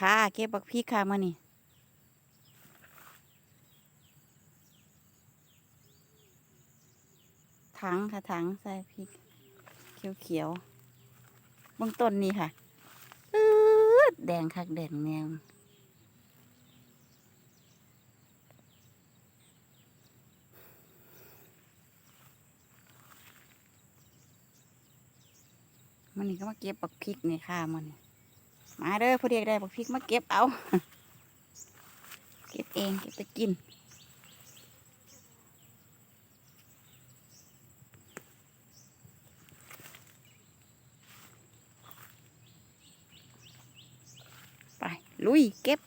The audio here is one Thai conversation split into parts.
ค่ะ เก็บบักพริกค่ะมื่อนี่ถังค่ะถังใส่พริก เขียวๆเบื้องต้นนี่ค่ะอืดแดงคักแดงแนวมันนี่ก็มาเก็บบักพริกนี่ค่ะมันนี่ มาเด้อพอดีได้บักพริกมาเก็บเอา เก็บเองเก็บไปกิน ไป ลุยเก็บ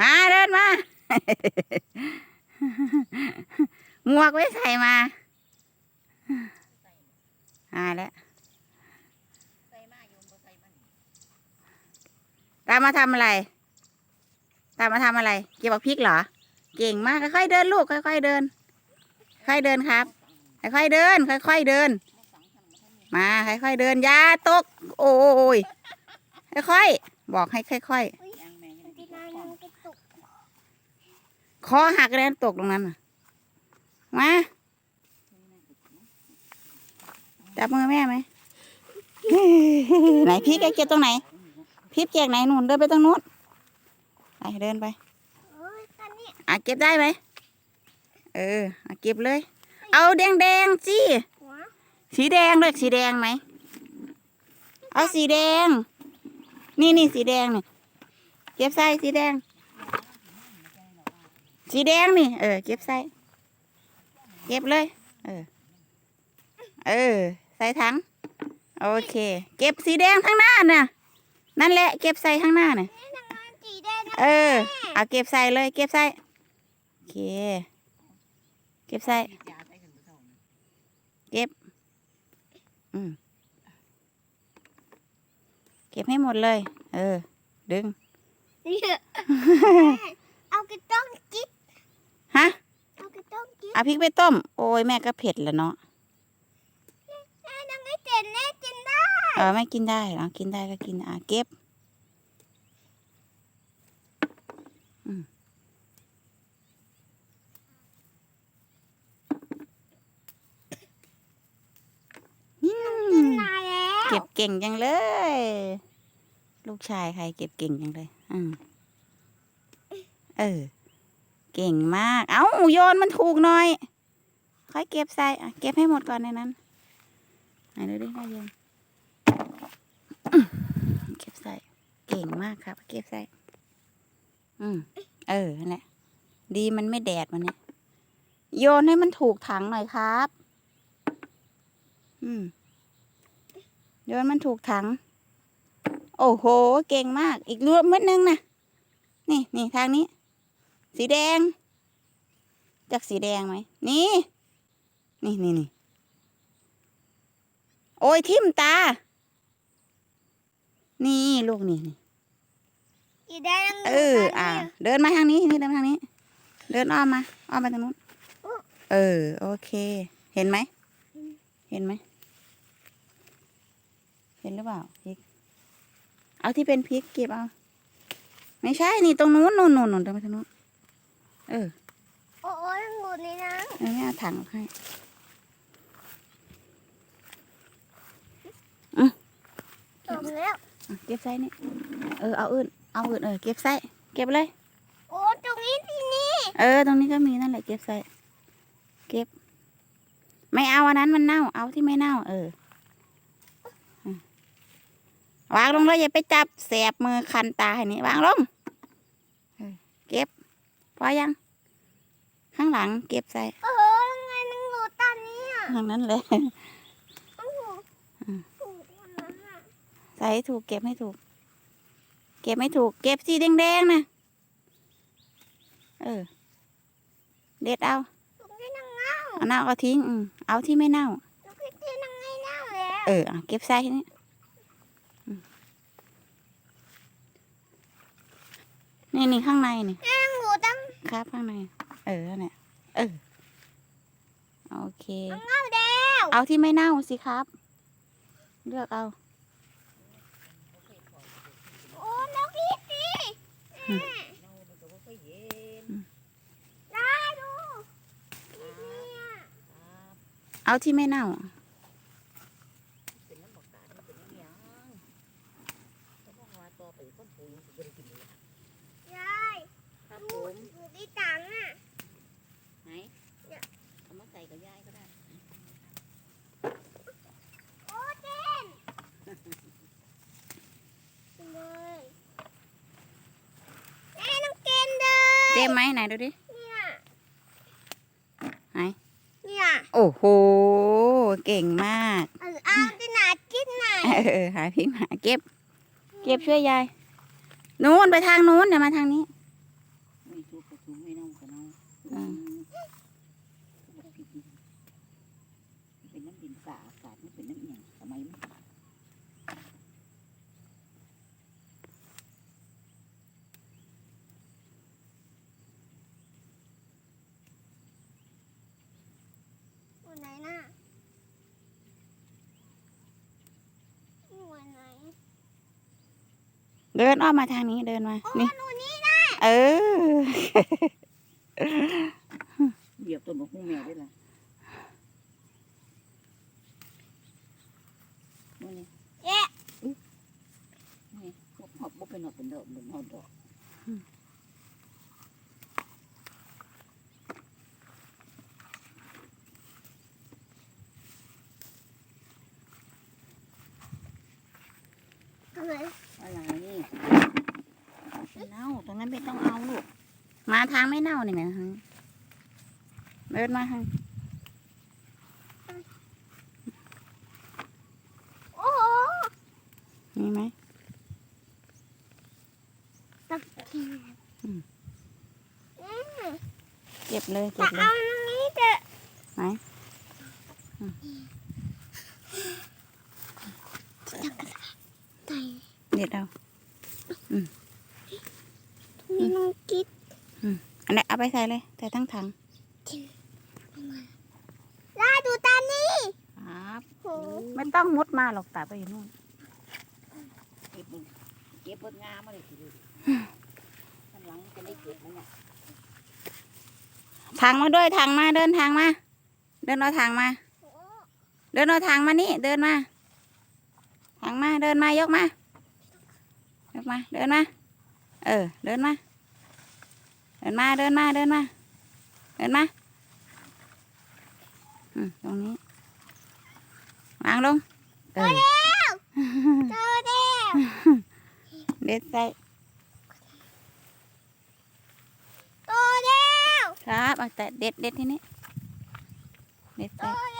มาเดินมา หมวกไว้ใส่มาหายแล้วตามมาทำอะไร ตามมาทำอะไร เก็บบักพริกเหรอ เก่งมากค่อยๆเดินลูกค่อยๆเดิน ค่อยๆเดินครับ ค่อยๆเดิน ค่อยๆเดิน มาค่อยๆเดินอย่าตก โอ้ยค่อยๆบอกให้ค่อยๆ คอหักแล้วตกตรงนั้นน่ะมาจับมือแม่ไหมไหนพี่แกเก็บตรงไหน พี่แจกไหนหนุนเดินไปตรงนู้นไปเดินไปอะเก็บได้ไหมเอออะเก็บเลย เอาแดงแดงๆสิสีแดงด้วยสีแดงไหมเอาสีแดง นี่นี่สีแดงนี่เก็บใส่สีแดง สีแดงนี่ เออ เก็บใส่ เก็บเลย เออ เออ ใส่ถัง โอเค เก็บสีแดงข้างหน้าน่ะ นั่นแหละ เก็บใส่ข้างหน้าน่ะ เออ เอาเก็บใส่เลย เก็บใส่ โอเค เก็บใส่ เก็บ อืมเก็บให้หมดเลย เออ ดึง เอากระต้องกิ๊บ ฮะเอากระต้องกิ๊บเอาพริกไปต้ม โอ้ยแม่ก็เผ็ดแล้วเนาะแม่ยังไม่เจ็บแน่กินได้เออไม่กินได้เหรอกินได้ก็กินอะเก็บอืมอืมนายแล้วเก็บเก่งจังเลย ลูกชายใครเก็บเก่งจังเลยอืมเออ เก่งมาก เอ้าโยนมันถูกหน่อย ค่อยเก็บใส่เก็บให้หมดก่อนในนั้นไหนดูดิได้ยังเก็บใส่ เก่งมากครับ เก็บใส่ อืม เออนั่นแหละ ดีมันไม่แดดมันเนี่ย โยนให้มันถูกถังหน่อยครับ อืม โยนมันถูกถัง โอ้โห เก่งมาก อีกรวมมืดนึงนะ นี่นี่ทางนี้ สีแดงจากสีแดงไหม นี่ นี่นี่นี่ โอ้ยทิ่มตา นี่ลูกนี่นี่อีแดงเออ อ่า เดินมาทางนี้ นี่เดินมาทางนี้ เดินอ้อมมา อ้อมไปทางนู้น เออ โอเค เห็นไหม เห็นไหม เห็นหรือเปล่าพริก เอาที่เป็นพริกเก็บเอา ไม่ใช่ นี่ตรงนู้นนู่นนู่นนู่นเดินไปทางนู้น เออ โอ้โอ้ยังอยู่ในนั้นเออไม่เอาถังออกให้จบแล้วอะเก็บไส้นี่ เออ เอาอื่น เอาอื่นเออ เก็บไส้เก็บเลย โอ้ตรงนี้ที่นี่เออ ตรงนี้ก็มีนั่นแหละ เก็บใส่ เก็บ ไม่เอาอันนั้นมันเน่า เอาที่ไม่เน่า เอออืมวางลงเลยอย่าไปจับแสบมือคันตาให้นี่วางลงเออเก็บ พอยัง ข้างหลังเก็บใส่โอ้โหยังไงมันอยู่ตอนนี้อะทางนั้นเลยโอ้โหอืมถูกคนนั้นอะใส่ให้ถูกเก็บให้ถูก เก็บไม่ถูก เก็บสีแดงๆนะเออ เด็ดเอาตรงนี้นังเน่าเอาเน่าเอาทิ้งอืมเอาที่ไม่เน่าตรงนี้นังไงเน่าแล้วเอออะเก็บใส่นี่อืมนี่นี่ข้างในนี่ยังอยู่ตั้งครับข้างในเออนั่นแหละเออโอเคเน่าแล้วเอาที่ไม่เน่าสิครับ เลือกเอาโอ้แล้วพี่สิอืมได้ดูเนี่ยเอาที่ไม่เน่ายายดูอยู่ที่ตังอะ ไหนเอามาใส่กับยายก็ได้ โอ้เจนเลยแม่น้องเกนเดินเต็มไหมไหนดูดิ เนี่ย ไหน เนี่ยโอ้โห เก่งมาก เอาเอาที่ไหนกินไหนเออเออหาพริกหาเก็บ เก็บช่วยยาย นู้นไปทางนู้นอย่ามาทางนี้ ไม่ทุกข์ก็ทุกข์ไม่น้องก็น้อง อืม เป็นน้ำดินสาอากาศไม่เป็นน้ำเอียงสมัยมัน อยู่ ไหนน่ะอยู่ไหนเดินอ้อมมาทางนี้เดินมาโอ้นี่ หนูนี่นะเออ เหยียบต้นมะฮุ่งแมวได้ละนี่นี่เอ๊ะนี่หอบหอบบ่เป็นหอบเป็นดอกเป็นหอบดอก อะไรอะไรนี่ไม่เน่าตรงนั้นไม่ต้องเอาลูกมาทางไม่เน่านี่นะฮะเดินมาทางโอ้โหนี่ไหมตักกินอืมอืมเก็บเลยเก็จะบเลเอายตรงนี้เถอะไหนอืมไหน เด็ดเอามีน้องกิ๊ดอันนี้เอาไปใส่เลยใส่ทั้งถังลาดูตานี่ครับโหไม่ต้องมุดมาหรอกตาไปอยู่นู่นเก็บมึงเก็บเบิดงามาเลยทีเดียวข้างหลังจะได้เก็บมันเนี่ยถังมาด้วยถังมาเดินทางมา เดินเอาถังมาโอ้เดินเอาถังมานี่ เดินมาถังมาเดินมายกมา ยกมา เดินมา เออ เดินมา เดินมา เดินมา เดินมา เดินมาอืมตรงนี้ วางลงเออเจอเด้วเด็ดใส่โตเด้วครับเอาแต่เด็ดเด็ดที่นี่เด็ดโตใส่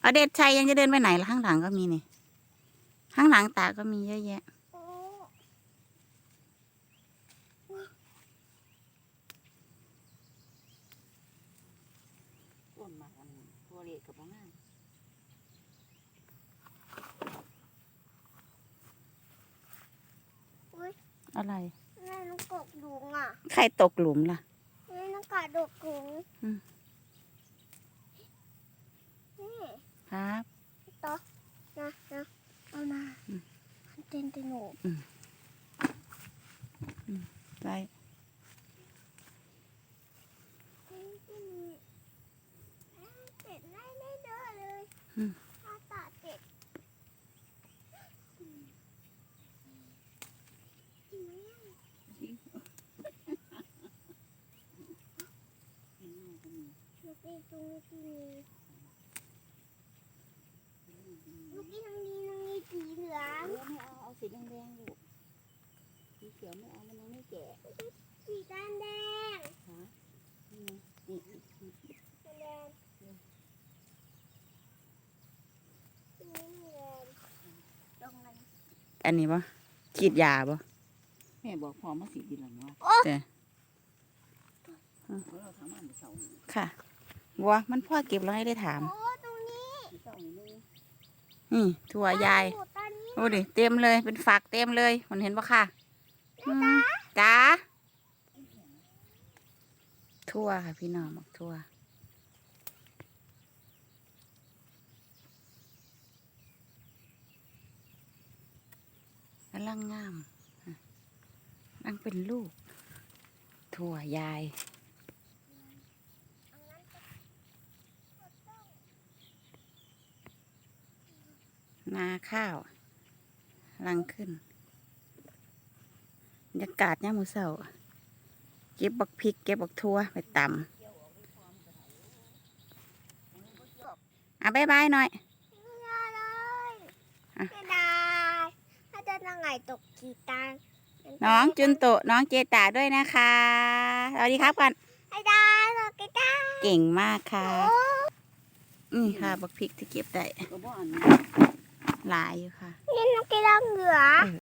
เอาเด็ดชัยยังจะเดินไปไหนล่ะข้างหลังก็มีนี่ข้างหลังตาก็มีเยอะแยะอะไรแม่นกกหลุมอะไข่ตกหลุมล่ะแม่นกกระดกหลุม ครับต่อนะนะเอามาอืมมันเต้นเต้นหนูได้เจ็ดไล่ได้เด้อเลยอาตาเจ็ดลูกอีตรงนี้ที่มีลูกอีทางนี้ทางนี้สีเหลือ เอง อไม่เอาเอาสี แดงๆลูกสีเขียวไม่เอามันยังไม่แก่สีด้านแดงนี่นี่นี่แดงสีนี้แดงตรงนั้นอันนี้ปะฉีดยาปะแม่บอกพอมาสีดีหลังเนาะเจ้เราทำมันเสาร์นี้ค่ะบัวมันพ่อเก็บแล้วให้ได้ถามโอ้ตรงนี้เสาร์นี้นึงนี่ถั่วยาย โอ้ดิเต็มเลยเป็นฝักเต็มเลยมันเห็นปะค่ะจ้าทั่วค่ะพี่น้องบอกทั่วกำลังงามอ่งเป็นลูก ถั่วยายนาข้าว ลังขึ้นบรรยากาศย่ามมือเสาเก็บบักพริก เก็บบักทั่วไปตำอะบายบายหน่อยไม่ได้เลยอะไม่ได้ถ้าจะนั่งไงตกกีตังน้องจุนโตะน้องเจตาด้วยนะคะสวัสดีครับกันไม่ได้ตกกีตังเก่งมากค่ะโอ้นี่ค่ะบักพริกที่เก็บได้ก็บ่อันนี้ หลายอยู่ค่ะ นี่น้องกีตังเหลือเออ